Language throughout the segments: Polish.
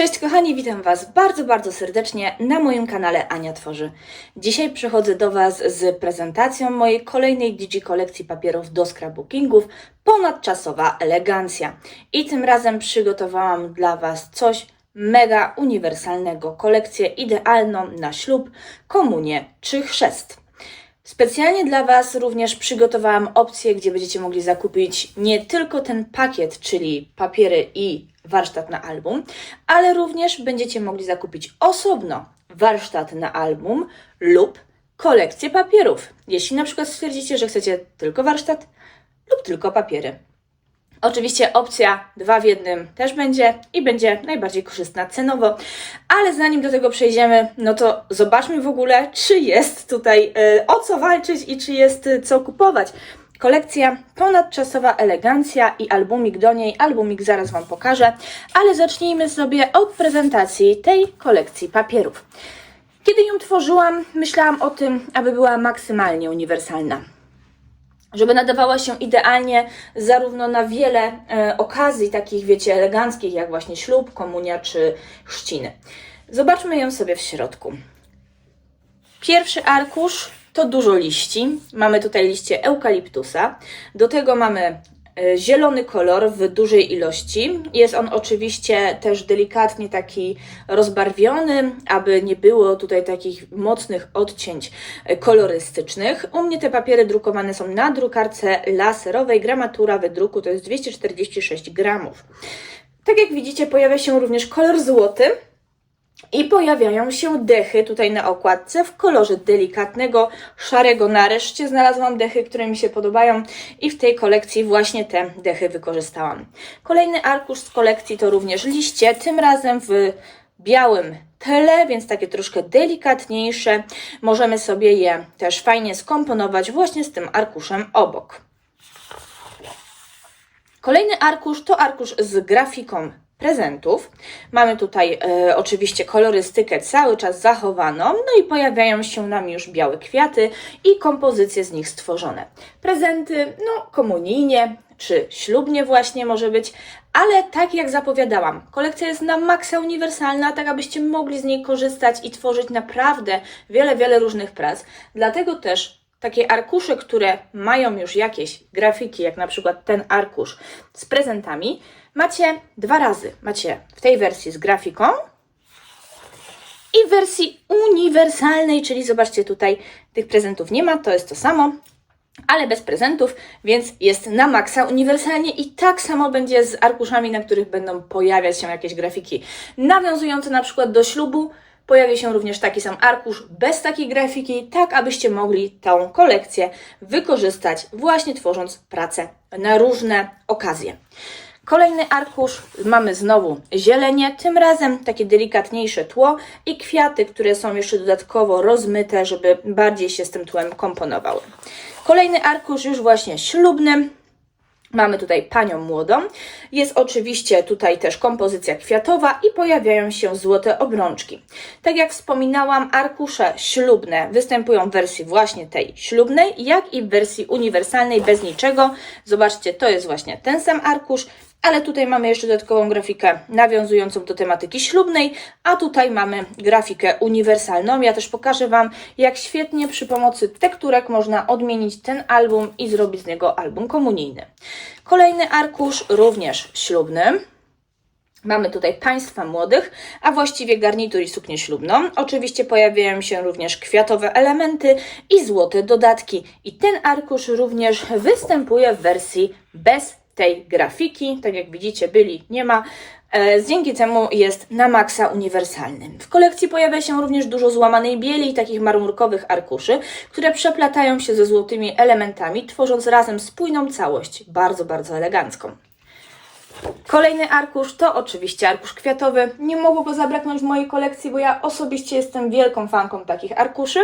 Cześć kochani, witam Was bardzo, bardzo serdecznie na moim kanale Ania Tworzy. Dzisiaj przychodzę do Was z prezentacją mojej kolejnej Digi kolekcji papierów do scrapbookingów Ponadczasowa elegancja. I tym razem przygotowałam dla Was coś mega uniwersalnego, kolekcję idealną na ślub, komunię czy chrzest. Specjalnie dla Was również przygotowałam opcję, gdzie będziecie mogli zakupić nie tylko ten pakiet, czyli papiery i warsztat na album, ale również będziecie mogli zakupić osobno warsztat na album lub kolekcję papierów. Jeśli na przykład stwierdzicie, że chcecie tylko warsztat lub tylko papiery. Oczywiście opcja dwa w jednym też będzie i będzie najbardziej korzystna cenowo, ale zanim do tego przejdziemy, no to zobaczmy w ogóle, czy jest tutaj e, o co walczyć i czy jest e, co kupować. Kolekcja ponadczasowa elegancja i albumik do niej. Albumik zaraz Wam pokażę, ale zacznijmy sobie od prezentacji tej kolekcji papierów. Kiedy ją tworzyłam, myślałam o tym, aby była maksymalnie uniwersalna żeby nadawała się idealnie zarówno na wiele e, okazji, takich wiecie, eleganckich, jak właśnie ślub, komunia czy chrzciny. Zobaczmy ją sobie w środku. Pierwszy arkusz to dużo liści. Mamy tutaj liście eukaliptusa. Do tego mamy e, zielony kolor w dużej ilości. Jest on oczywiście też delikatnie taki rozbarwiony, aby nie było tutaj takich mocnych odcięć e, kolorystycznych. U mnie te papiery drukowane są na drukarce laserowej. Gramatura wydruku to jest 246 gramów. Tak jak widzicie, pojawia się również kolor złoty. I pojawiają się dechy tutaj na okładce w kolorze delikatnego, szarego. Nareszcie znalazłam dechy, które mi się podobają i w tej kolekcji właśnie te dechy wykorzystałam. Kolejny arkusz z kolekcji to również liście, tym razem w białym tle, więc takie troszkę delikatniejsze. Możemy sobie je też fajnie skomponować właśnie z tym arkuszem obok. Kolejny arkusz to arkusz z grafiką prezentów. Mamy tutaj e, oczywiście kolorystykę cały czas zachowaną, no i pojawiają się nam już białe kwiaty i kompozycje z nich stworzone. Prezenty, no komunijnie czy ślubnie właśnie może być, ale tak jak zapowiadałam, kolekcja jest na maksa uniwersalna, tak abyście mogli z niej korzystać i tworzyć naprawdę wiele, wiele różnych prac. Dlatego też takie arkusze, które mają już jakieś grafiki, jak na przykład ten arkusz z prezentami, macie dwa razy. Macie w tej wersji z grafiką i w wersji uniwersalnej, czyli zobaczcie tutaj, tych prezentów nie ma, to jest to samo, ale bez prezentów, więc jest na maksa uniwersalnie i tak samo będzie z arkuszami, na których będą pojawiać się jakieś grafiki nawiązujące na przykład do ślubu. Pojawi się również taki sam arkusz bez takiej grafiki, tak abyście mogli tą kolekcję wykorzystać właśnie tworząc pracę na różne okazje. Kolejny arkusz, mamy znowu zielenie, tym razem takie delikatniejsze tło i kwiaty, które są jeszcze dodatkowo rozmyte, żeby bardziej się z tym tłem komponowały. Kolejny arkusz już właśnie ślubny, Mamy tutaj panią młodą. Jest oczywiście tutaj też kompozycja kwiatowa i pojawiają się złote obrączki. Tak jak wspominałam, arkusze ślubne występują w wersji właśnie tej ślubnej, jak i w wersji uniwersalnej bez niczego. Zobaczcie, to jest właśnie ten sam arkusz, ale tutaj mamy jeszcze dodatkową grafikę nawiązującą do tematyki ślubnej, a tutaj mamy grafikę uniwersalną. Ja też pokażę Wam, jak świetnie przy pomocy tekturek można odmienić ten album i zrobić z niego album komunijny. Kolejny arkusz, również ślubny. Mamy tutaj państwa młodych, a właściwie garnitur i suknię ślubną. Oczywiście pojawiają się również kwiatowe elementy i złote dodatki. I ten arkusz również występuje w wersji bez tej grafiki. Tak jak widzicie, byli nie ma. E, Dzięki temu jest na maksa uniwersalny. W kolekcji pojawia się również dużo złamanej bieli i takich marmurkowych arkuszy, które przeplatają się ze złotymi elementami, tworząc razem spójną całość, bardzo, bardzo elegancką. Kolejny arkusz to oczywiście arkusz kwiatowy. Nie mogło go zabraknąć w mojej kolekcji, bo ja osobiście jestem wielką fanką takich arkuszy.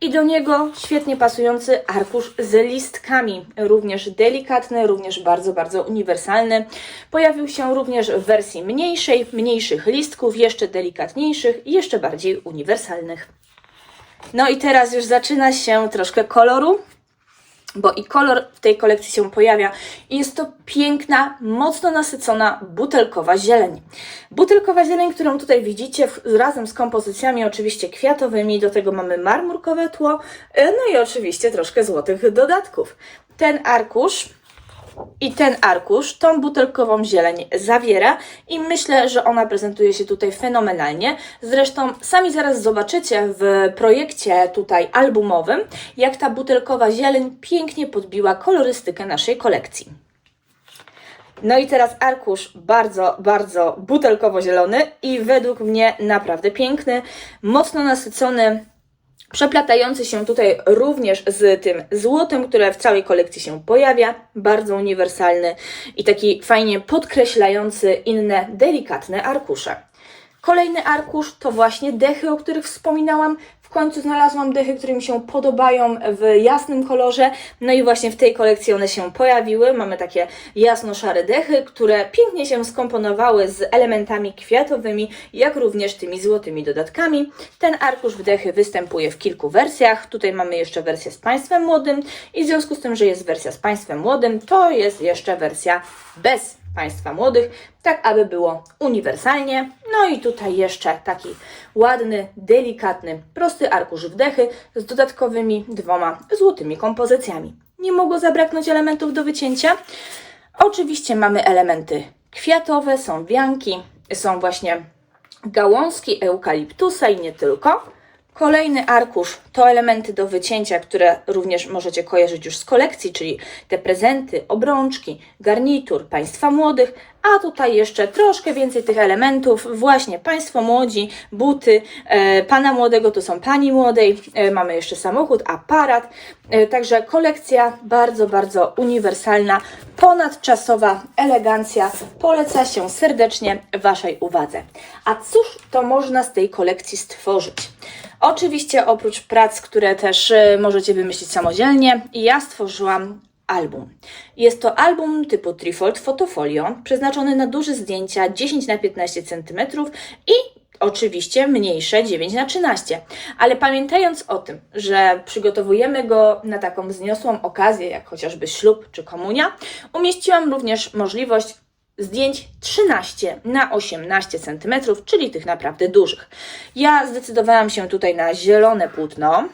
I do niego świetnie pasujący arkusz z listkami. Również delikatny, również bardzo, bardzo uniwersalny. Pojawił się również w wersji mniejszej, mniejszych listków, jeszcze delikatniejszych i jeszcze bardziej uniwersalnych. No i teraz już zaczyna się troszkę koloru. Bo i kolor w tej kolekcji się pojawia i jest to piękna, mocno nasycona butelkowa zieleń. Butelkowa zieleń, którą tutaj widzicie razem z kompozycjami oczywiście kwiatowymi, do tego mamy marmurkowe tło, e, no i oczywiście troszkę złotych dodatków. Ten arkusz i ten arkusz tą butelkową zieleń zawiera i myślę, że ona prezentuje się tutaj fenomenalnie. Zresztą sami zaraz zobaczycie w projekcie tutaj albumowym, jak ta butelkowa zieleń pięknie podbiła kolorystykę naszej kolekcji. No i teraz arkusz bardzo, bardzo butelkowo-zielony i według mnie naprawdę piękny, mocno nasycony, przeplatający się tutaj również z tym złotem, które w całej kolekcji się pojawia, bardzo uniwersalny i taki fajnie podkreślający inne delikatne arkusze. Kolejny arkusz to właśnie dechy, o których wspominałam. W końcu znalazłam dechy, które mi się podobają w jasnym kolorze. No i właśnie w tej kolekcji one się pojawiły. Mamy takie jasno-szare dechy, które pięknie się skomponowały z elementami kwiatowymi, jak również tymi złotymi dodatkami. Ten arkusz w dechy występuje w kilku wersjach. Tutaj mamy jeszcze wersję z państwem młodym i w związku z tym, że jest wersja z państwem młodym, to jest jeszcze wersja bez Państwa młodych, tak aby było uniwersalnie. No i tutaj jeszcze taki ładny, delikatny, prosty arkusz wdechy z dodatkowymi dwoma złotymi kompozycjami. Nie mogło zabraknąć elementów do wycięcia. Oczywiście mamy elementy kwiatowe, są wianki, są właśnie gałązki eukaliptusa i nie tylko. Kolejny arkusz to elementy do wycięcia, które również możecie kojarzyć już z kolekcji, czyli te prezenty, obrączki, garnitur Państwa młodych, a tutaj jeszcze troszkę więcej tych elementów, właśnie Państwo młodzi, buty, e, Pana młodego to są Pani młodej, e, mamy jeszcze samochód, aparat, e, także kolekcja bardzo, bardzo uniwersalna, ponadczasowa elegancja, poleca się serdecznie Waszej uwadze. A cóż to można z tej kolekcji stworzyć? Oczywiście oprócz prac, które też e, możecie wymyślić samodzielnie, ja stworzyłam album. Jest to album typu Trifold Fotofolio, przeznaczony na duże zdjęcia 10 na 15 cm i oczywiście mniejsze 9 na 13. Ale pamiętając o tym, że przygotowujemy go na taką wzniosłą okazję, jak chociażby ślub czy komunia, umieściłam również możliwość zdjęć 13 na 18 cm, czyli tych naprawdę dużych. Ja zdecydowałam się tutaj na zielone płótno.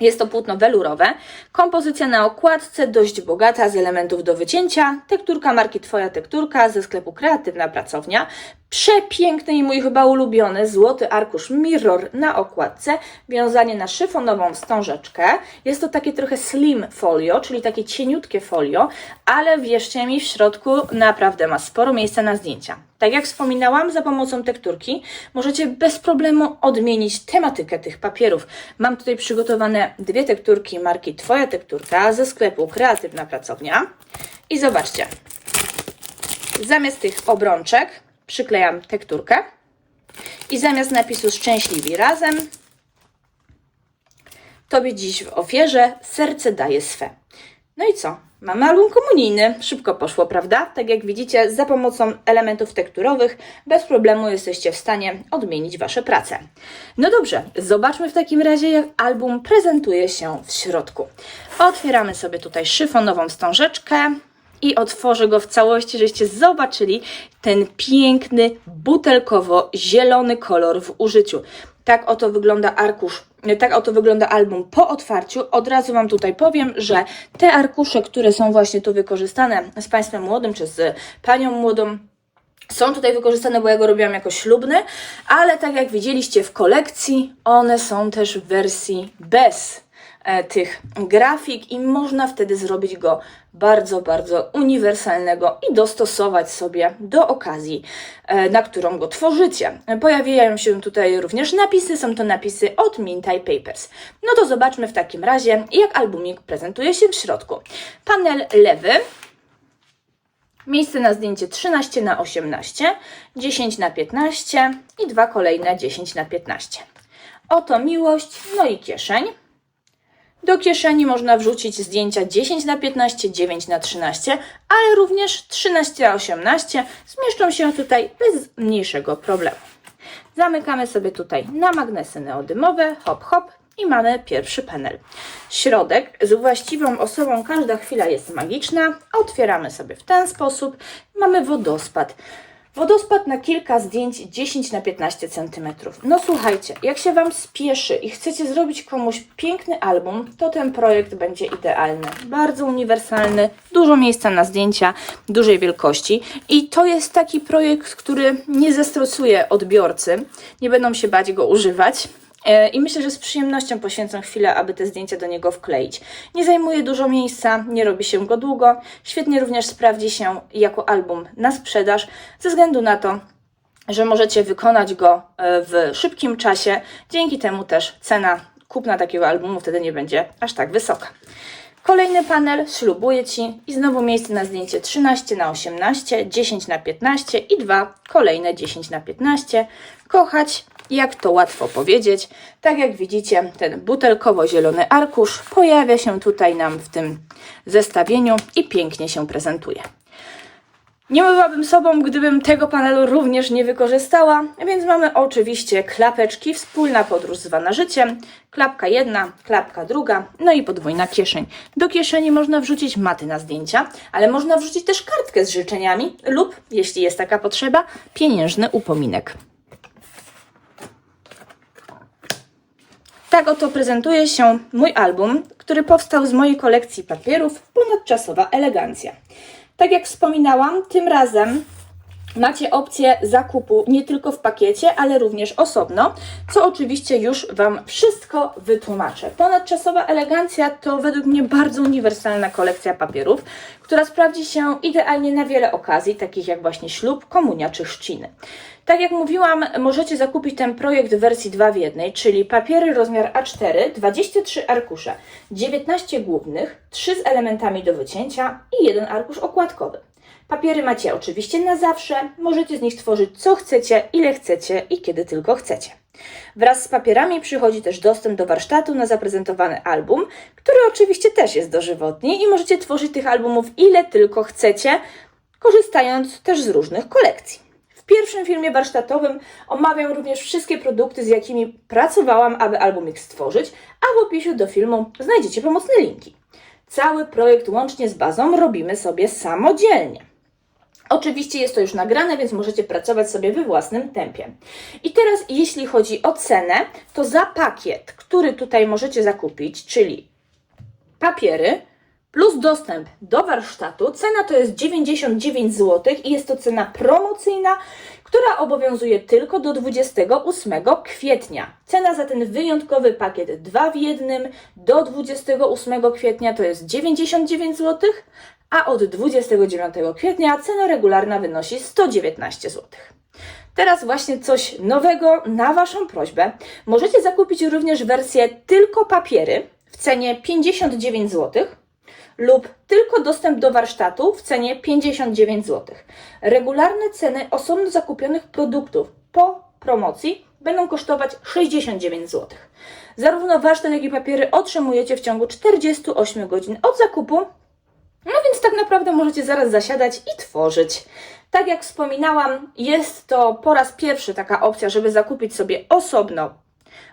Jest to płótno welurowe. Kompozycja na okładce dość bogata z elementów do wycięcia. Tekturka marki Twoja Tekturka ze sklepu Kreatywna Pracownia. Przepiękny i mój chyba ulubiony złoty arkusz Mirror na okładce. Wiązanie na szyfonową wstążeczkę. Jest to takie trochę slim folio, czyli takie cieniutkie folio, ale wierzcie mi, w środku naprawdę ma sporo miejsca na zdjęcia. Tak jak wspominałam, za pomocą tekturki możecie bez problemu odmienić tematykę tych papierów. Mam tutaj przygotowane dwie tekturki marki Twoja Tekturka ze sklepu Kreatywna Pracownia. I zobaczcie, zamiast tych obrączek przyklejam tekturkę i zamiast napisu Szczęśliwi razem Tobie dziś w ofierze serce daje swe. No i co? Mamy album komunijny. Szybko poszło, prawda? Tak jak widzicie, za pomocą elementów tekturowych bez problemu jesteście w stanie odmienić Wasze prace. No dobrze, zobaczmy w takim razie, jak album prezentuje się w środku. Otwieramy sobie tutaj szyfonową wstążeczkę i otworzę go w całości, żeście zobaczyli ten piękny, butelkowo-zielony kolor w użyciu. Tak oto wygląda arkusz, tak oto wygląda album po otwarciu. Od razu Wam tutaj powiem, że te arkusze, które są właśnie tu wykorzystane z Państwem młodym czy z Panią młodą, są tutaj wykorzystane, bo ja go robiłam jako ślubny, ale tak jak widzieliście w kolekcji, one są też w wersji bez tych grafik i można wtedy zrobić go bardzo, bardzo uniwersalnego i dostosować sobie do okazji, e, na którą go tworzycie. Pojawiają się tutaj również napisy, są to napisy od Mintai Papers. No to zobaczmy w takim razie, jak albumik prezentuje się w środku. Panel lewy Miejsce na zdjęcie 13 na 18, 10 na 15 i dwa kolejne 10 na 15. Oto miłość, no i kieszeń. Do kieszeni można wrzucić zdjęcia 10 na 15, 9 na 13, ale również 13 na 18 zmieszczą się tutaj bez mniejszego problemu. Zamykamy sobie tutaj na magnesy neodymowe, hop hop i mamy pierwszy panel. Środek z właściwą osobą każda chwila jest magiczna. Otwieramy sobie w ten sposób. Mamy wodospad. Wodospad na kilka zdjęć 10 na 15 cm. No słuchajcie, jak się Wam spieszy i chcecie zrobić komuś piękny album, to ten projekt będzie idealny. Bardzo uniwersalny, dużo miejsca na zdjęcia, dużej wielkości. I to jest taki projekt, który nie zestresuje odbiorcy. Nie będą się bać go używać. E, I myślę, że z przyjemnością poświęcą chwilę, aby te zdjęcia do niego wkleić. Nie zajmuje dużo miejsca, nie robi się go długo. Świetnie również sprawdzi się jako album na sprzedaż, ze względu na to, że możecie wykonać go e, w szybkim czasie. Dzięki temu też cena kupna takiego albumu wtedy nie będzie aż tak wysoka. Kolejny panel ślubuję Ci i znowu miejsce na zdjęcie 13 na 18, 10 na 15 i dwa kolejne 10 na 15. Kochać, jak to łatwo powiedzieć. Tak jak widzicie, ten butelkowo-zielony arkusz pojawia się tutaj nam w tym zestawieniu i pięknie się prezentuje. Nie byłabym sobą, gdybym tego panelu również nie wykorzystała, więc mamy oczywiście klapeczki, wspólna podróż zwana życiem, klapka jedna, klapka druga, no i podwójna kieszeń. Do kieszeni można wrzucić maty na zdjęcia, ale można wrzucić też kartkę z życzeniami lub, jeśli jest taka potrzeba, pieniężny upominek. Tak oto prezentuje się mój album, który powstał z mojej kolekcji papierów Ponadczasowa Elegancja. Tak jak wspominałam, tym razem macie opcję zakupu nie tylko w pakiecie, ale również osobno, co oczywiście już Wam wszystko wytłumaczę. Ponadczasowa elegancja to według mnie bardzo uniwersalna kolekcja papierów, która sprawdzi się idealnie na wiele okazji, takich jak właśnie ślub, komunia czy chrzciny. Tak jak mówiłam, możecie zakupić ten projekt w wersji 2 w 1, czyli papiery rozmiar A4, 23 arkusze, 19 głównych, 3 z elementami do wycięcia i jeden arkusz okładkowy. Papiery macie oczywiście na zawsze, możecie z nich tworzyć co chcecie, ile chcecie i kiedy tylko chcecie. Wraz z papierami przychodzi też dostęp do warsztatu na zaprezentowany album, który oczywiście też jest dożywotni i możecie tworzyć tych albumów ile tylko chcecie, korzystając też z różnych kolekcji. W pierwszym filmie warsztatowym omawiam również wszystkie produkty, z jakimi pracowałam, aby album ich stworzyć, a w opisie do filmu znajdziecie pomocne linki. Cały projekt łącznie z bazą robimy sobie samodzielnie. Oczywiście jest to już nagrane, więc możecie pracować sobie we własnym tempie. I teraz, jeśli chodzi o cenę, to za pakiet, który tutaj możecie zakupić, czyli papiery plus dostęp do warsztatu, cena to jest 99 zł i jest to cena promocyjna, która obowiązuje tylko do 28 kwietnia. Cena za ten wyjątkowy pakiet 2 w 1 do 28 kwietnia to jest 99 zł, a od 29 kwietnia cena regularna wynosi 119 zł. Teraz właśnie coś nowego na Waszą prośbę. Możecie zakupić również wersję tylko papiery w cenie 59 zł lub tylko dostęp do warsztatu w cenie 59 zł. Regularne ceny osobno zakupionych produktów po promocji będą kosztować 69 zł. Zarówno warsztat, jak i papiery otrzymujecie w ciągu 48 godzin od zakupu no więc tak naprawdę możecie zaraz zasiadać i tworzyć. Tak jak wspominałam, jest to po raz pierwszy taka opcja, żeby zakupić sobie osobno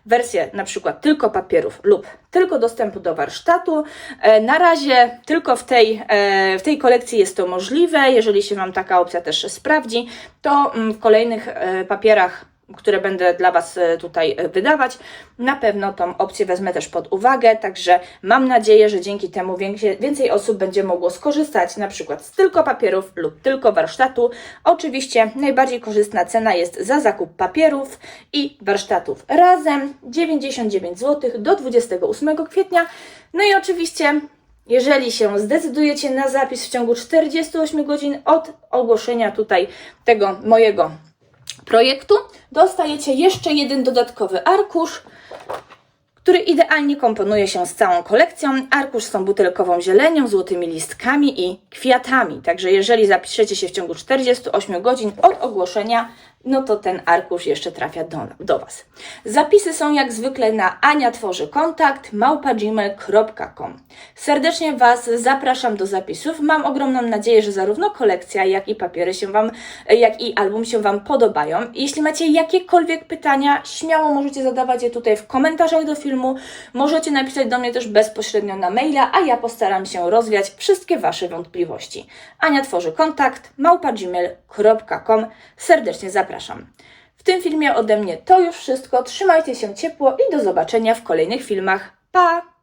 wersję na przykład tylko papierów lub tylko dostępu do warsztatu. E, Na razie tylko w tej, e, w tej kolekcji jest to możliwe. Jeżeli się Wam taka opcja też sprawdzi, to mm, w kolejnych e, papierach które będę dla Was e, tutaj e, wydawać. Na pewno tą opcję wezmę też pod uwagę, także mam nadzieję, że dzięki temu więcej, więcej osób będzie mogło skorzystać na przykład z tylko papierów lub tylko warsztatu. Oczywiście najbardziej korzystna cena jest za zakup papierów i warsztatów razem 99 zł do 28 kwietnia. No i oczywiście jeżeli się zdecydujecie na zapis w ciągu 48 godzin od ogłoszenia tutaj tego mojego projektu dostajecie jeszcze jeden dodatkowy arkusz, który idealnie komponuje się z całą kolekcją. Arkusz z tą butelkową zielenią, złotymi listkami i kwiatami. Także jeżeli zapiszecie się w ciągu 48 godzin od ogłoszenia, no to ten arkusz jeszcze trafia do, do Was. Zapisy są jak zwykle na Ania tworzy kontakt małpa.gmail.com. Serdecznie Was zapraszam do zapisów. Mam ogromną nadzieję, że zarówno kolekcja, jak i papiery się Wam, jak i album się Wam podobają. Jeśli macie jakiekolwiek pytania, śmiało możecie zadawać je tutaj w komentarzach do filmu. Możecie napisać do mnie też bezpośrednio na maila, a ja postaram się rozwiać wszystkie Wasze wątpliwości. Ania tworzy kontakt małpa.gmail.com. Serdecznie zapraszam. W tym filmie ode mnie to już wszystko. Trzymajcie się ciepło i do zobaczenia w kolejnych filmach. Pa!